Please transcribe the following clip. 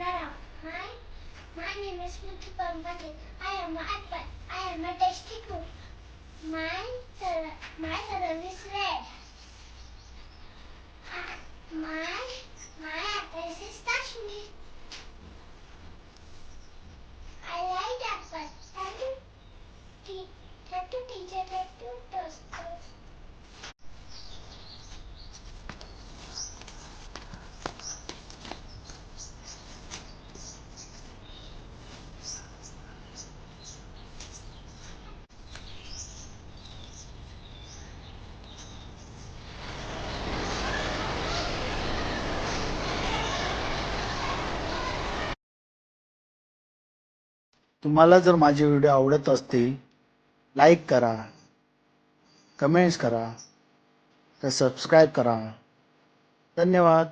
My, my name is Muthupan Pandit. I am a, I am a test. My तुम्हाला जर माझे video आवडत असतील लाईक करा कमेंट्स करा तर सबस्क्राईब करा. धन्यवाद.